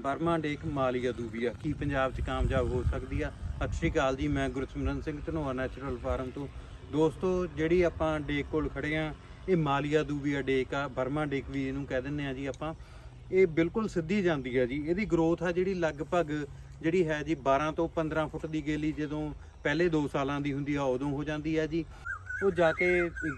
Burma ਡੇਕ ਮਾਲੀਆ ਦੂਬੀਆ, ਕੀ ਪੰਜਾਬ 'ਚ ਕਾਮਯਾਬ ਹੋ ਸਕਦੀ ਆ? ਸਤਿ ਸ਼੍ਰੀ ਅਕਾਲ ਜੀ, ਮੈਂ ਗੁਰਸਿਮਰਨ ਸਿੰਘ ਧਨੋਆ ਨੈਚੁਰਲ ਫਾਰਮ ਤੋਂ। ਦੋਸਤੋ, ਜਿਹੜੀ ਆਪਾਂ ਡੇਕ ਕੋਲ ਖੜੇ ਆ, ਇਹ ਮਾਲੀਆ ਦੂਬੀਆ ਡੇਕ ਆ ਬਰਮਾ ਡੇਕ ਵੀ ਇਹਨੂੰ ਕਹਿ ਦਿੰਦੇ ਆ ਜੀ ਆਪਾਂ। ਇਹ ਬਿਲਕੁਲ ਸਿੱਧੀ ਜਾਂਦੀ ਆ ਜੀ। ਇਹਦੀ ਗਰੋਥ ਆ ਜਿਹੜੀ ਲਗਭਗ ਜਿਹੜੀ ਹੈ ਜੀ 12 ਤੋਂ 15 ਫੁੱਟ ਦੀ ਗੇਲੀ, ਜਦੋਂ ਪਹਿਲੇ 2 ਸਾਲਾਂ ਦੀ ਹੁੰਦੀ ਆ, ਉਦੋਂ ਹੋ ਜਾਂਦੀ ਆ ਜੀ। ਉਹ ਜਾ ਕੇ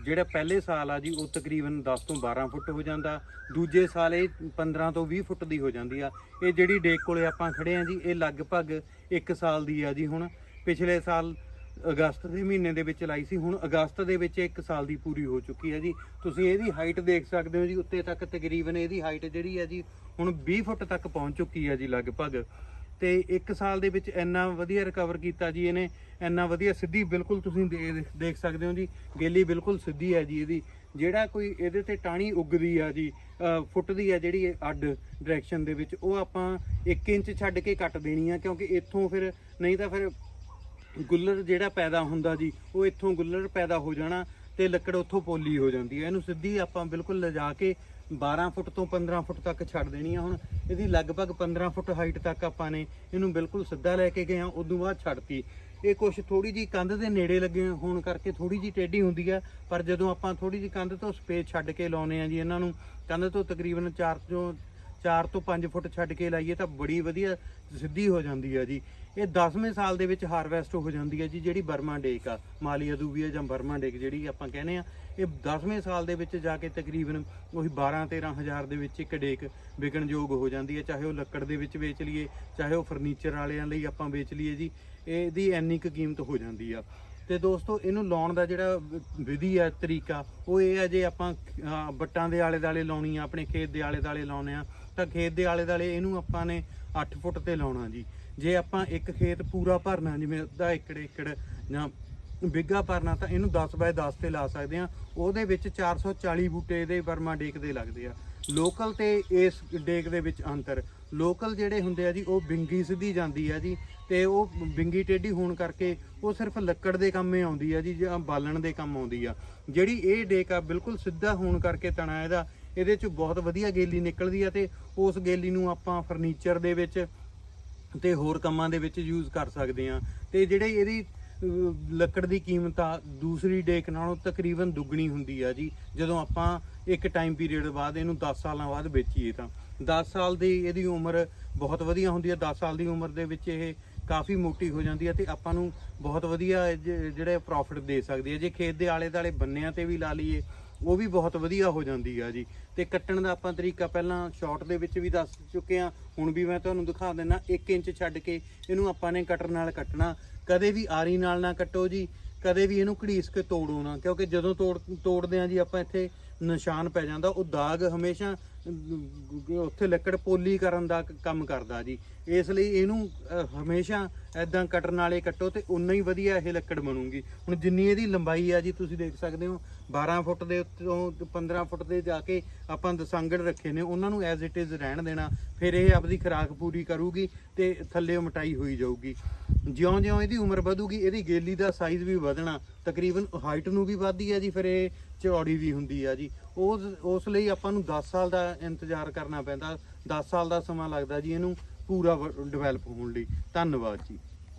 ਜਿਹੜਾ ਪਹਿਲੇ ਸਾਲ ਆ ਜੀ, ਉਹ ਤਕਰੀਬਨ 10 ਤੋਂ 12 ਫੁੱਟ ਹੋ ਜਾਂਦਾ। ਦੂਜੇ ਸਾਲ ਇਹ 15 ਤੋਂ 20 ਫੁੱਟ ਦੀ ਹੋ ਜਾਂਦੀ ਆ। ਇਹ ਜਿਹੜੀ ਡੇਕ ਕੋਲੇ ਆਪਾਂ ਖੜੇ ਆ ਜੀ, ਇਹ ਲਗਭਗ 1 ਸਾਲ ਦੀ ਆ ਜੀ ਹੁਣ। ਪਿਛਲੇ ਸਾਲ ਅਗਸਤ ਦੇ ਮਹੀਨੇ ਦੇ ਵਿੱਚ ਲਾਈ ਸੀ, ਹੁਣ ਅਗਸਤ ਦੇ ਵਿੱਚ 1 ਸਾਲ ਦੀ ਪੂਰੀ ਹੋ ਚੁੱਕੀ ਹੈ ਜੀ। ਤੁਸੀਂ ਇਹਦੀ ਹਾਈਟ ਦੇਖ ਸਕਦੇ ਹੋ ਜੀ, ਉੱਤੇ ਤੱਕ ਤਕਰੀਬਨ ਇਹਦੀ ਹਾਈਟ ਜਿਹੜੀ ਹੈ ਜੀ, ਹੁਣ 20 ਫੁੱਟ ਤੱਕ ਪਹੁੰਚ ਚੁੱਕੀ ਹੈ ਜੀ ਲਗਭਗ। ਤੇ 1 ਸਾਲ ਦੇ ਵਿੱਚ ਇੰਨਾ ਵਧੀਆ ਰਿਕਵਰ ਕੀਤਾ ਜੀ ਇਹਨੇ, ਇੰਨਾ ਵਧੀਆ ਸਿੱਧੀ ਬਿਲਕੁਲ ਤੁਸੀਂ ਦੇ- ਦੇਖ ਸਕਦੇ ਹੋ ਜੀ, ਗੇਲੀ ਬਿਲਕੁਲ ਸਿੱਧੀ ਹੈ ਜੀ ਇਹਦੀ। ਜਿਹੜਾ ਕੋਈ ਇਹਦੇ ਤੇ ਟਾਣੀ ਉੱਗਦੀ ਆ ਜੀ ਫੁੱਟਦੀ ਆ ਜਿਹੜੀ ਅੱਡ ਡਾਇਰੈਕਸ਼ਨ ਦੇ ਵਿੱਚ, ਉਹ ਆਪਾਂ 1 ਇੰਚ ਛੱਡ ਕੇ ਕੱਟ ਦੇਣੀ ਆ, ਕਿਉਂਕਿ ਇੱਥੋਂ ਫਿਰ ਨਹੀਂ ਤਾਂ ਫਿਰ ਗੁੱਲਰ ਜਿਹੜਾ ਪੈਦਾ ਹੁੰਦਾ ਜੀ, ਉਹ ਇੱਥੋਂ ਗੁੱਲਰ ਪੈਦਾ ਹੋ ਜਾਣਾ। ਤੇ ਲੱਕੜ ਉੱਥੋਂ ਪੋਲੀ ਹੋ ਜਾਂਦੀ ਹੈ। ਇਹਨੂੰ ਸਿੱਧੀ ਆਪਾਂ ਬਿਲਕੁਲ ਲਿਜਾ ਕੇ 12 ਫੁੱਟ ਤੋਂ 15 ਫੁੱਟ ਤੱਕ ਛੱਡ ਦੇਣੀ ਆ ਹੁਣ। ਇਹਦੀ ਲਗਭਗ 15 ਫੁੱਟ ਹਾਈਟ ਤੱਕ ਆਪਾਂ ਨੇ ਇਹਨੂੰ ਬਿਲਕੁਲ ਸਿੱਧਾ ਲੈ ਕੇ ਗਏ ਆ, ਉਦੋਂ ਬਾਅਦ ਛੱਡਤੀ। ਇਹ ਕੁਛ ਥੋੜੀ ਜੀ ਕੰਧ ਦੇ ਨੇੜੇ ਲੱਗੇ ਹੋਣ ਕਰਕੇ ਥੋੜੀ ਜੀ ਟੇਢੀ ਹੁੰਦੀ ਆ, ਪਰ ਜਦੋਂ ਆਪਾਂ ਥੋੜੀ ਜੀ ਕੰਧ ਤੋਂ ਸਪੇਸ ਛੱਡ ਕੇ ਲਾਉਨੇ ਆ ਜੀ ਇਹਨਾਂ ਨੂੰ, ਕੰਧ ਤੋਂ ਤਕਰੀਬਨ 4 ਤੋਂ 4 ਤੋਂ 5 ਫੁੱਟ ਛੱਡ ਕੇ ਲਾਈਏ ਤਾਂ ਬੜੀ ਵਧੀਆ ਸਿੱਧੀ ਹੋ ਜਾਂਦੀ ਆ ਜੀ। ਇਹ 10ਵੇਂ ਸਾਲ ਦੇ ਵਿੱਚ ਹਾਰਵੈਸਟ ਹੋ ਜਾਂਦੀ ਹੈ ਜੀ ਜਿਹੜੀ ਬਰਮਾ ਡੇਕ ਆ ਮਾਲੀਆ ਦੂਬੀਆ ਜਾਂ ਬਰਮਾ ਡੇਕ ਜਿਹੜੀ ਆਪਾਂ ਕਹਿੰਦੇ ਆ ਇਹ 10ਵੇਂ ਸਾਲ ਦੇ ਵਿੱਚ ਜਾ ਕੇ ਤਕਰੀਬਨ ਉਹੀ 12 13 ਹਜ਼ਾਰ ਦੇ ਵਿੱਚ ਇੱਕ ਡੇਕ ਵਿਕਣ ਯੋਗ ਹੋ ਜਾਂਦੀ ਹੈ ਚਾਹੇ ਉਹ ਲੱਕੜ ਦੇ ਵਿੱਚ ਵੇਚ ਲਈਏ ਚਾਹੇ ਉਹ ਫਰਨੀਚਰ ਵਾਲਿਆਂ ਲਈ ਆਪਾਂ ਵੇਚ ਲਈਏ ਜੀ ਇਹਦੀ ਐਨੀ ਕੁ ਕੀਮਤ ਹੋ ਜਾਂਦੀ ਆ। ਤੇ ਦੋਸਤੋ ਇਹਨੂੰ ਲਾਉਣ ਦਾ ਜਿਹੜਾ ਵਿਧੀ ਆ ਤਰੀਕਾ ਉਹ ਇਹ ਆ ਜੇ ਆਪਾਂ ਅਹ, ਵੱਟਾਂ ਦੇ ਆਲੇ ਦਾਲੇ ਲਾਉਣੀ ਆ ਆਪਣੇ ਖੇਤ ਦੇ ਆਲੇ ਦਾਲੇ ਲਾਉਣੇ ਆ ਤਾਂ ਖੇਤ ਦੇ ਆਲੇ ਦਾਲੇ ਇਹਨੂੰ ਆਪਾਂ ਨੇ 8 ਫੁੱਟ ਤੇ ਲਾਉਣਾ ਜੀ। ਜੇ ਆਪਾਂ ਇੱਕ ਖੇਤ ਪੂਰਾ ਭਰਨਾ, ਜਿਵੇਂ ਅੱਧਾ ਏਕੜ ਏਕੜ ਜਾਂ ਬਿੱਗਾ ਭਰਨਾ, ਤਾਂ ਇਹਨੂੰ 10 ਬਾਏ 10 ਤੇ ਲਾ ਸਕਦੇ ਆ ਉਹਦੇ ਵਿੱਚ 440 ਬੂਟੇ ਦੇ ਵਰਮਾ ਡੇਕ ਦੇ ਲੱਗਦੇ ਆ। ਲੋਕਲ ਤੇ ਇਸ ਡੇਕ ਦੇ ਵਿੱਚ ਅੰਤਰ। ਲੋਕਲ ਜਿਹੜੇ ਹੁੰਦੇ ਆ ਜੀ, ਉਹ ਬਿੰਗੀ ਸਿੱਧੀ ਜਾਂਦੀ ਆ ਜੀ, ਤੇ ਉਹ ਬਿੰਗੀ ਟੇਢੀ ਹੋਣ ਕਰਕੇ ਉਹ ਸਿਰਫ ਲੱਕੜ ਦੇ ਕੰਮੇ ਆਉਂਦੀ ਆ ਜੀ, ਜਾਂ ਬਾਲਣ ਦੇ ਕੰਮ ਆਉਂਦੀ ਆ। ਜਿਹੜੀ ਇਹ ਡੇਕ ਆ, ਬਿਲਕੁਲ ਸਿੱਧਾ ਹੋਣ ਕਰਕੇ ਤਣਾ ਇਹਦਾ, ਇਹਦੇ ਚ ਬਹੁਤ ਵਧੀਆ ਗੇਲੀ ਨਿਕਲਦੀ ਆ ਤੇ ਉਸ ਗੇਲੀ ਨੂੰ ਆਪਾਂ ਫਰਨੀਚਰ ਦੇ ਵਿੱਚ ਤੇ ਹੋਰ ਕੰਮਾਂ ਦੇ ਵਿੱਚ ਯੂਜ਼ ਕਰ ਸਕਦੇ ਆ ਤੇ ਜਿਹੜੇ ਇਹਦੀ ਲੱਕੜ ਦੀ ਕੀਮਤ ਆ, ਦੂਸਰੀ ਡੇਕ ਨਾਲੋਂ ਤਕਰੀਬਨ ਦੁੱਗਣੀ ਹੁੰਦੀ ਆ ਜੀ। ਜਦੋਂ ਆਪਾਂ ਇੱਕ ਟਾਈਮ ਪੀਰੀਅਡ ਬਾਅਦ ਇਹਨੂੰ 10 ਸਾਲਾਂ ਬਾਅਦ ਵੇਚੀਏ ਤਾਂ। 10 ਸਾਲ ਦੀ ਇਹਦੀ ਉਮਰ ਬਹੁਤ ਵਧੀਆ ਹੁੰਦੀ ਆ। 10 ਸਾਲ ਦੀ ਉਮਰ ਦੇ ਵਿੱਚ ਇਹ ਕਾਫੀ ਮੋਟੀ ਹੋ ਜਾਂਦੀ ਹੈ ਤੇ ਆਪਾਂ ਨੂੰ ਬਹੁਤ ਵਧੀਆ ਜ- ਜਿਹੜੇ ਪ੍ਰੋਫਿਟ ਦੇ ਸਕਦੀ ਹੈ ਜੇ ਖੇਤ ਦੇ ਆਲੇ ਦਾਲੇ ਬੰਨਿਆਂ ਤੇ ਵੀ ਲਾ ਲਈਏ ਉਹ ਵੀ ਬਹੁਤ ਵਧੀਆ ਹੋ ਜਾਂਦੀ ਆ ਜੀ। ਤੇ ਕੱਟਣ ਦਾ ਆਪਾਂ ਤਰੀਕਾ ਪਹਿਲਾਂ ਸ਼ਾਰਟ ਦੇ ਵਿੱਚ ਵੀ ਦੱਸ ਚੁੱਕੇ ਆ। ਹੁਣ ਵੀ ਮੈਂ ਤੁਹਾਨੂੰ ਦਿਖਾ ਦਿੰਦਾ 1 ਇੰਚ ਛੱਡ ਕੇ ਇਹਨੂੰ ਆਪਾਂ ਨੇ ਕਟਰ ਨਾਲ ਕੱਟਣਾ। ਕਦੇ ਵੀ ਆਰੀ ਨਾਲ ਨਾ ਕੱਟੋ ਜੀ, ਕਦੇ ਵੀ ਇਹਨੂੰ ਘੜੀਸ ਕੇ ਤੋੜੋ ਨਾ, ਕਿਉਂਕਿ ਜਦੋਂ ਤੋੜ ਤੋੜਦੇ ਆ ਜੀ, ਆਪਾਂ ਇੱਥੇ ਨਿਸ਼ਾਨ ਪੈ ਜਾਂਦਾ, ਉਹ ਦਾਗ ਹਮੇਸ਼ਾ ਉੱਥੇ ਲੱਕੜ ਪੋਲੀ ਕਰਨ ਦਾ ਕੰਮ ਕਰਦਾ ਜੀ। ਇਸ ਲਈ ਇਹਨੂੰ ਹਮੇਸ਼ਾ ਐਦਾਂ ਕੱਟਣ ਵਾਲੇ ਕੱਟੋ ਤੇ ਉਨਾ ਹੀ ਵਧੀਆ ਇਹ ਲੱਕੜ ਬਣੂਗੀ। ਹੁਣ ਜਿੰਨੀ ਇਹਦੀ ਲੰਬਾਈ ਆ ਜੀ, ਤੁਸੀਂ ਦੇਖ ਸਕਦੇ ਹੋ 12 ਫੁੱਟ ਦੇ ਉੱਤੋਂ 15 ਫੁੱਟ ਦੇ ਜਾ ਕੇ ਆਪਾਂ ਦਸਾਂਗੜ ਰੱਖੇ ਨੇ, ਉਹਨਾਂ ਨੂੰ ਐਜ਼ ਇਟ ਇਜ਼ ਰਹਿਣ ਦੇਣਾ, ਫਿਰ ਇਹ ਆਪਦੀ ਖੁਰਾਕ ਪੂਰੀ ਕਰੂਗੀ ਤੇ ਥੱਲੇ ਮਟਾਈ ਹੋਈ ਜਾਊਗੀ। ਜਿਉਂ-ਜਿਉਂ ਇਹਦੀ ਉਮਰ ਵਧੂਗੀ, ਇਹਦੀ ਗੇਲੀ ਦਾ ਸਾਈਜ਼ ਵੀ ਵਧਣਾ, ਤਕਰੀਬਨ ਹਾਈਟ ਨੂੰ ਵੀ ਵਧਦੀ ਹੈ ਜੀ, ਫਿਰ ਇਹ ਚੌੜੀ ਵੀ ਹੁੰਦੀ ਆ ਜੀ। ਉਸ ਉਸ ਲਈ ਆਪਾਂ ਨੂੰ 10 ਸਾਲ ਦਾ ਇੰਤਜ਼ਾਰ ਕਰਨਾ ਪੈਂਦਾ 10 ਸਾਲ ਦਾ ਸਮਾਂ ਲੱਗਦਾ ਜੀ ਇਹਨੂੰ ਪੂਰਾ ਡਿਵੈਲਪ ਹੋਣ ਲਈ। ਧੰਨਵਾਦ ਜੀ।